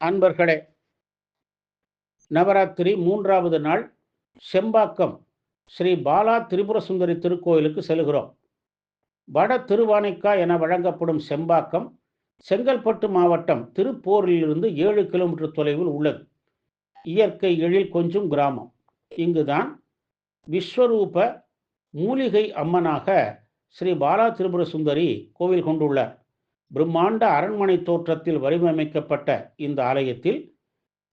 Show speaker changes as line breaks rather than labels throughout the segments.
அன்பர்களே நவராத்திரி மூன்றாவது நாள் செம்பாக்கம் ஸ்ரீ பாலா திரிபுர சுந்தரி திருக்கோயிலுக்கு செல்கிறோம். வட திருவானைக்கா என வழங்கப்படும் செம்பாக்கம் செங்கல்பட்டு மாவட்டம் திருப்போரிலிருந்து ஏழு கிலோமீட்டர் தொலைவில் உள்ளது. இயற்கை எழில் கொஞ்சம் கிராமம். இங்குதான் விஸ்வரூப மூலிகை அம்மனாக ஸ்ரீ பாலா திரிபுர சுந்தரி கோவில் கொண்டுள்ளார். பிரம்மாண்ட அரண்மனை தோற்றத்தில் வடிவமைக்கப்பட்ட இந்த ஆலயத்தில்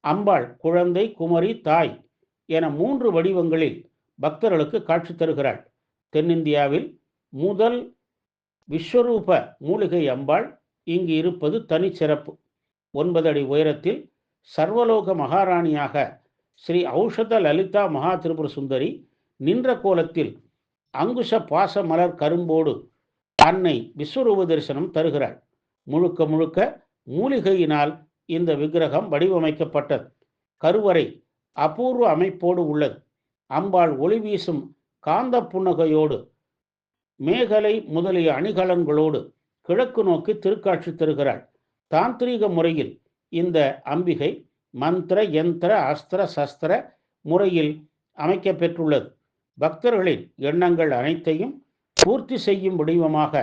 அம்பாள் குழந்தை குமரி தாய் என மூன்று வடிவங்களில் பக்தர்களுக்கு காட்சி தருகிறாள். தென்னிந்தியாவில் முதல் விஸ்வரூப மூலிகை அம்பாள் இங்கு இருப்பது தனிச்சிறப்பு ஒன்பது அடி உயரத்தில் சர்வலோக மகாராணியாக ஸ்ரீ ஔஷத லலிதா மகா திரிபுர சுந்தரி நின்ற கோலத்தில் அங்குஷ பாச மலர் கரும்போடு தன்னை விஸ்வரூப தரிசனம் தருகிறாள். முழுக்க முழுக்க மூலிகையினால் இந்த விக்கிரகம் வடிவமைக்கப்பட்டது. கருவறை அபூர்வ அமைப்போடு உள்ளது. அம்பாள் ஒளி வீசும் காந்த புன்னகையோடு மேகலை முதலிய அணிகலன்களோடு கிழக்கு நோக்கி திருக்காட்சி தருகிறாள். தாந்திரீக முறையில் இந்த அம்பிகை மந்திர யந்திர அஸ்திர சஸ்திர முறையில் அமைக்கப்பெற்றுள்ளது. பக்தர்களின் எண்ணங்கள் அனைத்தையும் பூர்த்தி செய்யும் வடிவமாக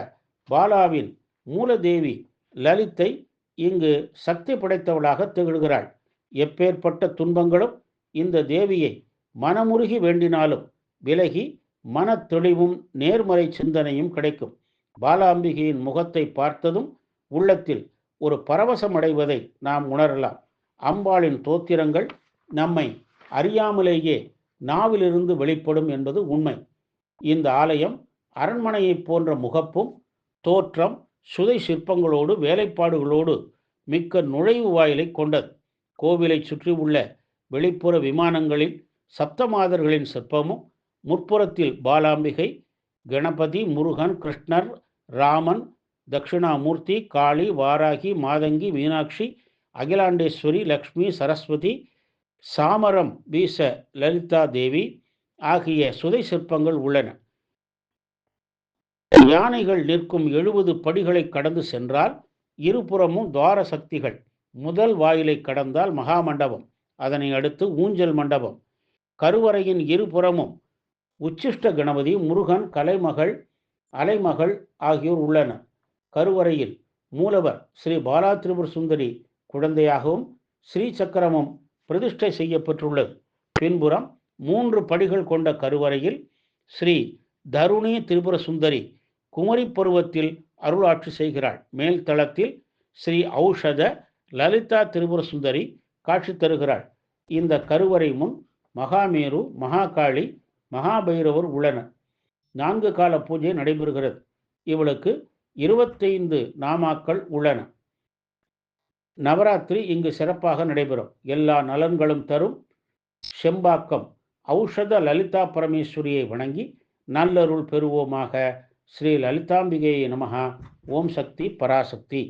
பாலாவின் மூலதேவி லலித்தை இங்கு சக்தி படைத்தவளாக திகழ்கிறாள். எப்பேற்பட்ட துன்பங்களும் இந்த தேவியை மனமுருகி வேண்டினாலும் விலகி மன தெளிவும் நேர்மறை சிந்தனையும் கிடைக்கும். பாலாம்பிகையின் முகத்தை பார்த்ததும் உள்ளத்தில் ஒரு பரவசம் அடைவதை நாம் உணரலாம். அம்பாளின் தோத்திரங்கள் நம்மை அறியாமலேயே நாவிலிருந்து வெளிப்படும் என்பது உண்மை. இந்த ஆலயம் அரண்மனையைப் போன்ற முகப்பும் தோற்றம் சுதை சிற்பங்களோடு வேலைப்பாடுகளோடு மிக்க நுழைவு வாயிலை கொண்டது. கோவிலை சுற்றி உள்ள வெளிப்புற விமானங்களில் சப்தமாதர்களின் சிற்பமும் முற்புறத்தில் பாலாம்பிகை கணபதி முருகன் கிருஷ்ணர் ராமன் தட்சிணாமூர்த்தி காளி வாராகி மாதங்கி மீனாட்சி அகிலாண்டேஸ்வரி லக்ஷ்மி சரஸ்வதி சாமரம் வீச லலிதா தேவி ஆகிய சுதை சிற்பங்கள் உள்ளன. யானைகள் நிற்கும் எழுபது படிகளை கடந்து சென்றால் இருபுறமும் துவார சக்திகள். முதல் வாயிலை கடந்தால் மகாமண்டபம். அதனை அடுத்து ஊஞ்சல் மண்டபம். கருவறையின் இருபுறமும் உச்சிஷ்ட கணபதி முருகன் கலைமகள் அலைமகள் ஆகியோர் உள்ளனர் கருவறையில் மூலவர் ஸ்ரீ பாலா திரிபுர சுந்தரி குழந்தையாகவும் ஸ்ரீ சக்கரமும் பிரதிஷ்டை செய்யப்பட்டுள்ளது பின்புறம் மூன்று படிகள் கொண்ட கருவறையில் ஸ்ரீ தருணி திரிபுர சுந்தரி குமரி பருவத்தில் அருளாட்சி செய்கிறாள். மேல் தளத்தில் ஸ்ரீ ஔஷத லலிதா திரிபுர சுந்தரி காட்சி தருகிறாள். இந்த கருவறை முன் மகாமேரு மகாகாளி மகாபைரவர் உள்ளனர் நான்கு கால பூஜை நடைபெறுகிறது. இவளுக்கு இருபத்தைந்து நாமாக்கள் உள்ளன. நவராத்திரி இங்கு சிறப்பாக நடைபெறும். எல்லா நலன்களும் தரும் செம்பாக்கம். ஔஷத லலிதா பரமேஸ்வரியை வணங்கி நல்லருள் பெறுவோமாக ஸ்ரீ லலிதாம்பிகையை நமகா ஓம் சக்தி பராசக்தி